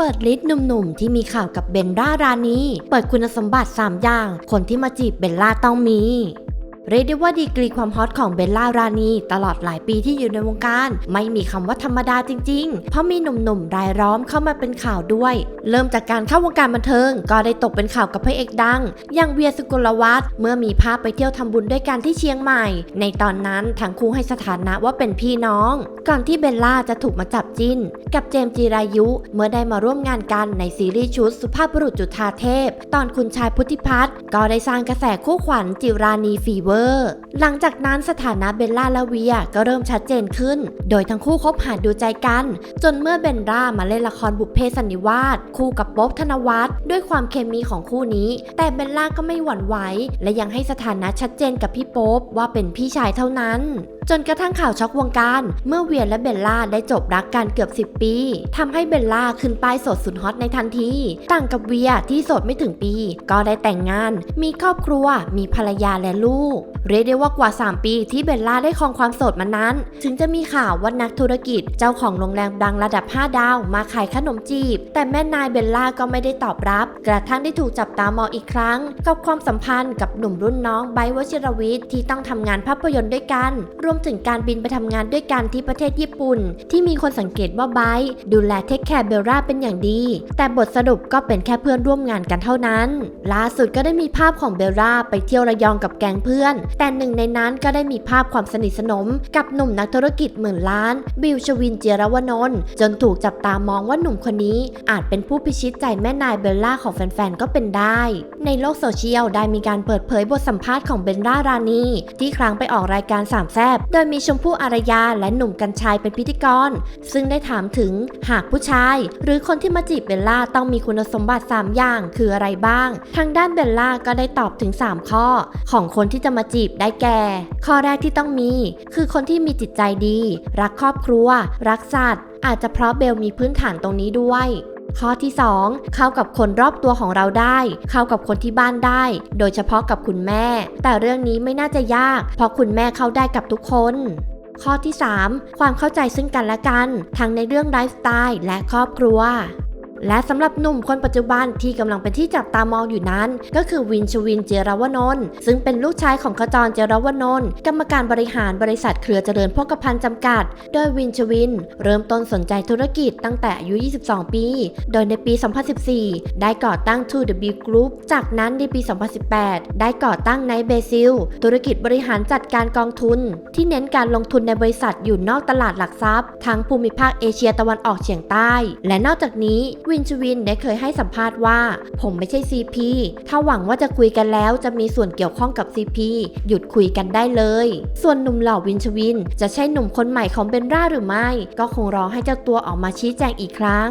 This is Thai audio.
เปิดลิสต์หนุ่มๆ ที่มีข่าวกับเบลล่ารานี เปิดคุณสมบัติ 3 อย่าง คนที่มาจีบเบลล่าต้องมี เรียกได้ว่าดีกรีความฮอตของเบลล่ารานีตลอดหลายปีที่อยู่ในวงการ ไม่มีคำว่าธรรมดาจริงๆ เพราะมีหนุ่มๆรายล้อมเข้ามาเป็นข่าวด้วย เริ่มจากการเข้าวงการบันเทิง ก็ได้ตกเป็นข่าวกับพระเอกดัง อย่างเวียสุกลวัฒน์เมื่อมีภาพไปเที่ยวทำบุญด้วยกันที่เชียงใหม่ ในตอนนั้นทั้งคู่ให้สถานะว่าเป็นพี่น้อง ก่อนที่เบลล่าจะถูกมาจับจิ้น กับเจมจีรายุ เมื่อได้มาร่วมงานกันในซีรีส์ชุดสุภาพบุรุษจุฑาเทพ ตอนคุณชายพุทธิพัฒน์ก็ได้สร้างกระแสคู่ขวัญจิรานีฟีเวอร์หลังจากนั้นสถานะเบลล่าและเวียก็เริ่มชัดเจนขึ้น โดยทั้งคู่คบหาดูใจกัน จนเมื่อเบนล่ามาเล่นละครบุพเพสันนิวาสคู่กับโป๊บธนวัฒน์ด้วยความเคมีของคู่นี้ แต่เบลล่าก็ไม่หวั่นไหวและยังให้สถานะชัดเจนกับพี่โป๊บว่าเป็นพี่ชายเท่านั้น จนกระทั่งข่าวช็อกวงการ เมื่อเวียและเบลล่าได้จบรักกันเกือบ 10 ปีทำให้เบลล่าขึ้นป้ายโสดสุดฮอตในทันที ต่างกับเวียที่โสดไม่ถึงปี ก็ได้แต่งงาน มีครอบครัว มีภรรยาและลูก เรียกได้ว่ากว่า 3 ปีที่เบลล่าได้ครองความโสดมานั้น ถึงจะมีข่าวว่านักธุรกิจเจ้าของโรงแรมดังระดับ 5 ดาว มาขายขนมจีบ แต่แม่นายเบลล่าก็ไม่ได้ตอบรับ กระทั่งได้ถูกจับตามองอีกครั้ง กับความสัมพันธ์กับหนุ่มรุ่นน้องไบร์ทวชิรวิทย์ที่ต้องทำงานภาพยนตร์ด้วยกันรวมถึงการบินไปทำงานด้วยกันที่ประเทศญี่ปุ่น ที่มีคนสังเกตว่าไบร์ดูแลเทคแคร์เบลล่าเป็นอย่างดี แต่บทสรุปก็เป็นแค่เพื่อนร่วมงานกันเท่านั้น ล่าสุดก็ได้มีภาพของเบลล่าไปเที่ยวระยองกับแก๊งเพื่อน แต่หนึ่งในนั้นก็ได้มีภาพความสนิทสนม กับหนุ่มนักธุรกิจหมื่นล้าน บิวชวินเจรวนนท์จนถูกจับตามองว่าหนุ่มคนนี้อาจเป็นผู้พิชิตใจแม่นายเบลล่าของแฟนๆก็เป็นได้ ในโลกโซเชียลได้มีการเปิดเผยบทสัมภาษณ์ของเบลล่ารานีที่ครั้งไปออกรายการสามแซบโดยมีชมพู่อารยาและหนุ่มกัญชัยเป็นพิธีกร ซึ่งได้ถามถึงหากผู้ชาย หรือคนที่มาจีบเบลล่าต้องมีคุณสมบัติ 3 อย่างคืออะไรบ้าง ทางด้านเบลล่าก็ได้ตอบถึง 3 ข้อ ของคนที่จะมาจีบได้แก่ ข้อแรกที่ต้องมี คือคนที่มีจิตใจดี รักครอบครัว รักสัตว์อาจจะเพราะเบลมีพื้นฐานตรงนี้ด้วย ข้อที่ 2 เข้ากับคนรอบตัวของเราได้ เข้ากับคนที่บ้านได้ โดยเฉพาะกับคุณแม่ แต่เรื่องนี้ไม่น่าจะยาก เพราะคุณแม่เข้าได้กับทุกคนข้อที่ 3 ความเข้าใจซึ่งกันและกัน ทั้งในเรื่องไลฟ์สไตล์และครอบครัว และสำหรับหนุ่มคนปัจจุบันที่กำลังเป็นที่จับตามองอยู่นั้น ก็คือวินชวินเจรวนนท์ซึ่งเป็นลูกชายของขจรเจรวนนท์กรรมการบริหารบริษัทเครือเจริญพกพันธ์จำกัด โดยวินชวิน เริ่มต้นสนใจธุรกิจตั้งแต่อายุ 22 ปี โดยในปี 2014 ได้ก่อตั้ง 2W Group จากนั้นในปี 2018 ได้ก่อตั้งไนเบซิลธุรกิจบริหารจัดการกองทุน ที่เน้นการลงทุนในบริษัทอยู่นอกตลาดหลักทรัพย์ทั้งภูมิภาคเอเชียตะวันออกเฉียงใต้ และนอกจากนี้วิินชวินได้เคยให้สัมภาษณ์ว่า ผมไม่ใช่ CP ถ้าหวังว่าจะคุยกันแล้วจะมีส่วนเกี่ยวข้องกับ CP หยุดคุยกันได้เลย ส่วนหนุ่มหล่อวินชวิน จะใช่หนุ่มคนใหม่ของเบนร่าหรือไม่ ก็คงรอให้เจ้าตัวออกมาชี้แจงอีกครั้ง